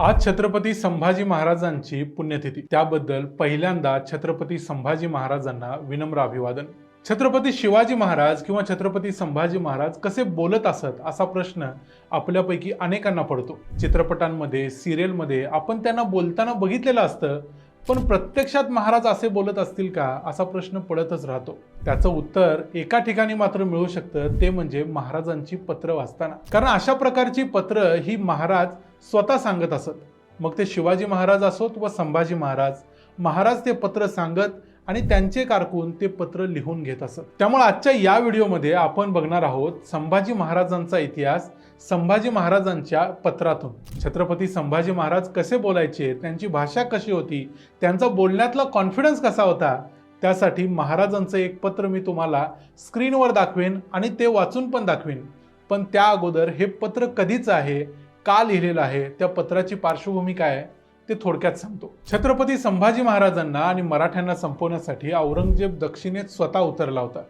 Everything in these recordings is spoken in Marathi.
आज छत्रपती संभाजी महाराजांची पुण्यतिथी. त्याबद्दल पहिल्यांदा छत्रपती संभाजी महाराजांना विनम्र अभिवादन. छत्रपती शिवाजी महाराज किंवा छत्रपती संभाजी महाराज कसे बोलत असत असा प्रश्न आपल्यापैकी अनेकांना पडतो. चित्रपटांमध्ये सिरियलमध्ये आपण त्यांना बोलताना बघितलेलं असतं पण प्रत्यक्षात महाराज असे बोलत असतील का? असा प्रश्न पडतच राहतो. त्याचं उत्तर एका ठिकाणी मात्र मिळू शकतं ते म्हणजे महाराजांची पत्र वाचताना. कारण अशा प्रकारची पत्र ही महाराज स्वतः सांगत असत. मग ते शिवाजी महाराज असोत व संभाजी महाराज. महाराज ते पत्र सांगत आणि त्यांचे कारकून ते पत्र लिहून घेत असत. त्यामुळे आजच्या या व्हिडिओमध्ये आपण बघणार आहोत संभाजी महाराजांचा इतिहास संभाजी महाराजांच्या पत्रातून. छत्रपती संभाजी महाराज कसे बोलायचे त्यांची भाषा कशी होती त्यांचा बोलण्यातला कॉन्फिडन्स कसा होता त्यासाठी महाराजांचं एक पत्र मी तुम्हाला स्क्रीनवर दाखवेन आणि ते वाचून पण दाखवेन. पण त्या अगोदर हे पत्र कधीच आहे का लिहिलेलं आहे त्या पत्राची पार्श्वभूमी काय आहे ते थोडक्यात सांगतो. छत्रपती संभाजी महाराजांना आणि मराठ्यांना संपवण्यासाठी औरंगजेब दक्षिणेत स्वतः उतरला होता.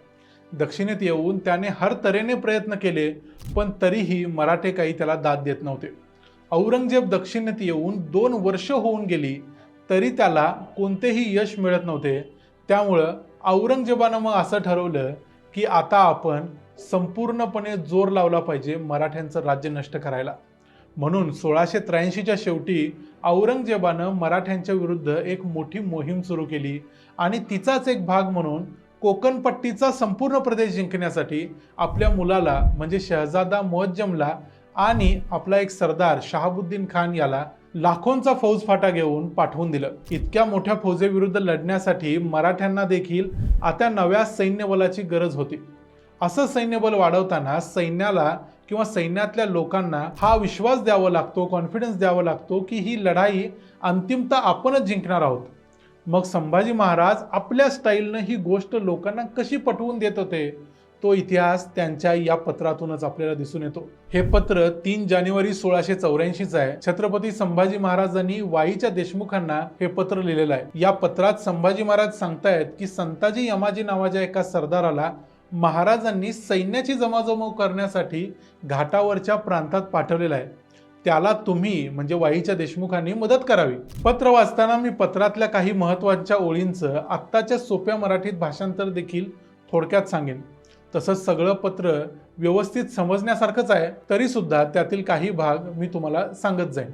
दक्षिणेत येऊन त्याने हर तऱ्हेने प्रयत्न केले पण तरीही मराठे काही त्याला दाद देत नव्हते. औरंगजेब दक्षिणेत येऊन दोन वर्ष होऊन गेली तरी त्याला कोणतेही यश मिळत नव्हते. त्यामुळं औरंगजेबानं मग असं ठरवलं की आता आपण संपूर्णपणे जोर लावला पाहिजे मराठ्यांचं राज्य नष्ट करायला. म्हणून सोळाशे त्र्याऐंशीच्या शेवटी औरंगजेबानं मराठ्यांच्या विरुद्ध एक मोठी मोहीम सुरू केली आणि तिचाच एक भाग म्हणून कोकणपट्टीचा संपूर्ण प्रदेश जिंकण्यासाठी आपल्या मुलाला म्हणजे शहजादा मोहज्जमला आणि आपला एक सरदार शहाबुद्दीन खान याला लाखोंचा फौज फाटा घेऊन पाठवून दिलं. इतक्या मोठ्या फौजेविरुद्ध लढण्यासाठी मराठ्यांना देखील आता नव्या सैन्यबलाची गरज होती. असं सैन्यबल वाढवताना सैन्याला किंवा सैन्यातल्या लोकांना हा विश्वास द्यावा लागतो कॉन्फिडन्स द्यावा लागतो की ही लढाई अंतिमता आपणच जिंकणार आहोत. मग संभाजी महाराज आपल्या स्टाईलनं ही गोष्ट लोकांना कशी पटवून देत होते? तो इतिहास त्यांच्या या पत्रातूनच आपल्याला दिसून येतो. हे पत्र तीन जानेवारी सोळाशे चौऱ्याऐंशीच आहे. छत्रपती संभाजी महाराजांनी वाईच्या देशमुखांना हे पत्र लिहिलेलं आहे. या पत्रात संभाजी महाराज सांगतायत की संताजी यमाजी नावाच्या एका सरदाराला महाराजांनी सैन्याची जमाजमव करण्यासाठी घाटावरच्या प्रांतात पाठवलेला आहे. त्याला तुम्ही म्हणजे वाईच्या देशमुखांनी मदत करावी. पत्र वाचताना मी पत्रातल्या काही महत्त्वाच्या ओळींचं आत्ताच्या सोप्या मराठीत भाषांतर देखील थोडक्यात सांगेन. तसंच सगळं पत्र व्यवस्थित समजण्यासारखंच आहे तरी सुद्धा त्यातील काही भाग मी तुम्हाला सांगत जाईन.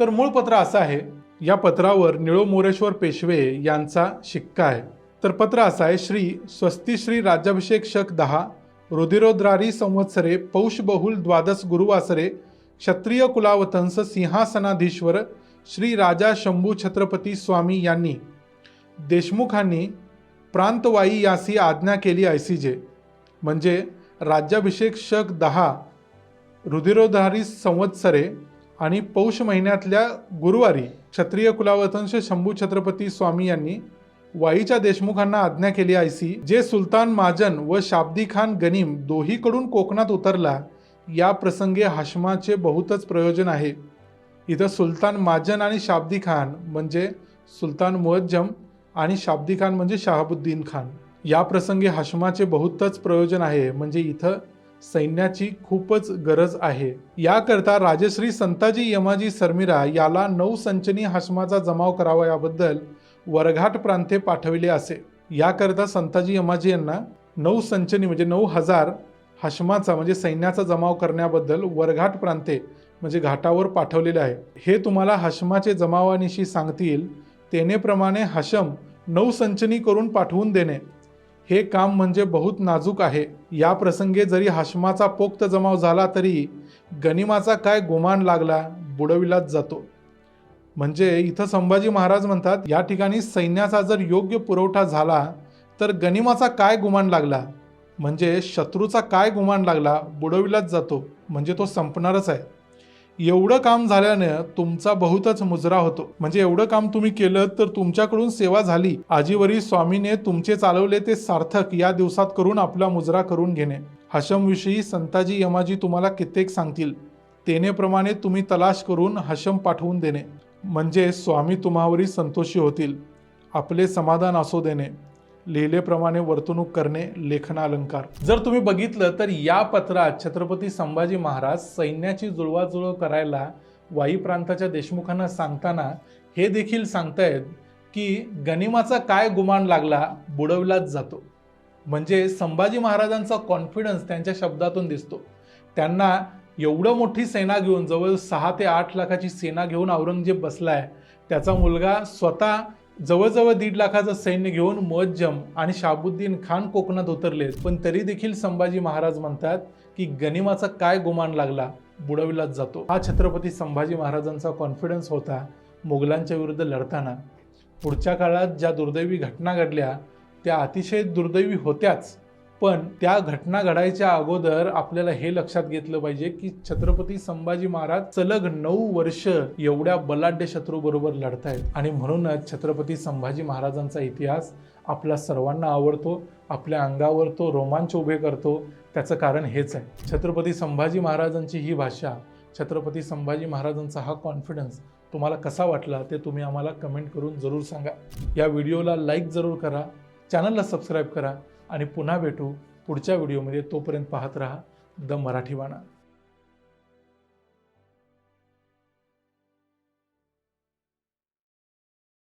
तर मूळ पत्र असं आहे या पत्रावर निळो मोरेश्वर पेशवे यांचा शिक्का आहे. तर पत्र असं आहे श्री स्वस्ती श्री राज्याभिषेक शक दहा रुधिरोद्रारी संवत्सरे पौष बहुल द्वादश गुरुवासरे क्षत्रिय कुलावतंस सिंहासनाधीश्वर श्री राजा शंभू छत्रपती स्वामी यांनी देशमुखांनी प्रांतवाई यासी आज्ञा केली ऐसीजे म्हणजे राज्याभिषेक शक दहा रुधिरोधारी संवत्सरे आणि पौष महिन्यातल्या गुरुवारी क्षत्रिय कुलावतंश शंभू छत्रपती स्वामी यांनी वाईच्या देशमुखांना आज्ञा केली आयसी जे सुलतान माजन व शाब्दी खान गनीम दोहीकडून कोकणात उतरला या प्रसंगी हाशमाचे बहुतच प्रयोजन आहे. इथं सुलतान माजन आणि शाब्दी खान म्हणजे सुलतान मुअज्जम आणि शाब्दी खान म्हणजे शहाबुद्दीन खान. या प्रसंगी हाशमाचे बहुतच प्रयोजन आहे म्हणजे इथं सैन्याची खूपच गरज आहे. याकरता राजश्री संताजी यमाजी सरमिरा याला नऊ संचनी हाशमाचा जमाव करावा याबद्दल वरघाट प्रांते पाठविले असे. याकरता संताजी यमाजी यांना नऊ संचनी म्हणजे नऊ हजार हशमाचा म्हणजे सैन्याचा जमाव करण्याबद्दल वरघाट प्रांते म्हणजे घाटावर पाठवलेले आहे. हे तुम्हाला हशमाचे जमावानिशी सांगतील तेनेप्रमाणे हशम नऊ संचनी करून पाठवून देणे. हे काम म्हणजे बहुत नाजूक आहे. या प्रसंगे जरी हशमाचा पोक्त जमाव झाला तरी गनिमाचा काय गुमान लागला बुडविलाच जातो. म्हणजे इथं संभाजी महाराज म्हणतात या ठिकाणी सैन्याचा जर योग्य पुरवठा झाला तर गनिमाचा काय गुमान लागला? म्हणजे शत्रूचा काय गुमान लागला? बुडविलाच जातो. म्हणजे तो संपणारच आहे. एवढं काम झाल्यानं तुमचा बहुतच मुजरा होतो. म्हणजे एवढं काम तुम्ही केलं तर तुमच्याकडून सेवा झाली. आजीवरी स्वामीने तुमचे चालवले ते सार्थक. या दिवसात करून आपला मुजरा करून घेणे. हशमविषयी संताजी यमाजी तुम्हाला कित्येक सांगतील. तेनेप्रमाणे तुम्ही तलाश करून हशम पाठवून देणे. म्हणजे स्वामी तुम्हावरी संतोषी होतील. आपले समाधान असो देणे. लिहिलेप्रमाणे वर्तणूक करणे लेखनालंकार. जर तुम्ही बघितलं तर या पत्रात छत्रपती संभाजी महाराज सैन्याची जुळवाजुळव करायला वाई प्रांताच्या देशमुखांना सांगताना हे देखील सांगतायत की गनिमाचा काय गुमान लागला बुडवलाच जातो. म्हणजे संभाजी महाराजांचा कॉन्फिडन्स त्यांच्या शब्दातून दिसतो. त्यांना एवढं मोठी सेना घेऊन जवळ सहा ते आठ लाखाची सेना घेऊन औरंगजेब बसलाय. त्याचा मुलगा स्वतः जवळजवळ दीड लाखाचं सैन्य घेऊन मुअज्जम आणि शाबुद्दीन खान कोकणात उतरलेत. पण तरी देखील संभाजी महाराज म्हणतात की गनिमाचा काय गुमान लागला बुडविलाच जातो. हा छत्रपती संभाजी महाराजांचा कॉन्फिडन्स होता मुघलांच्या विरुद्ध लढताना. पुढच्या काळात ज्या दुर्दैवी घटना घडल्या त्या अतिशय दुर्दैवी होत्याच. पण त्या घटना घडायच्या अगोदर आपल्याला हे लक्षात घेतलं पाहिजे की छत्रपती संभाजी महाराज सलग नऊ वर्ष एवढ्या बलाढ्य शत्रूबरोबर लढतायत. आणि म्हणूनच छत्रपती संभाजी महाराजांचा इतिहास आपला सर्वांना आवडतो आपल्या अंगावर तो रोमांच उभे करतो. त्याचं कारण हेच आहे. छत्रपती संभाजी महाराजांची ही भाषा छत्रपती संभाजी महाराजांचा हा कॉन्फिडन्स तुम्हाला कसा वाटला ते तुम्ही आम्हाला कमेंट करून जरूर सांगा. या व्हिडिओला लाईक जरूर करा चॅनलला सबस्क्राईब करा. आणि पुन्हा भेटू पुढच्या व्हिडिओमध्ये तोपर्यंत पाहत राहा द मराठीवाणा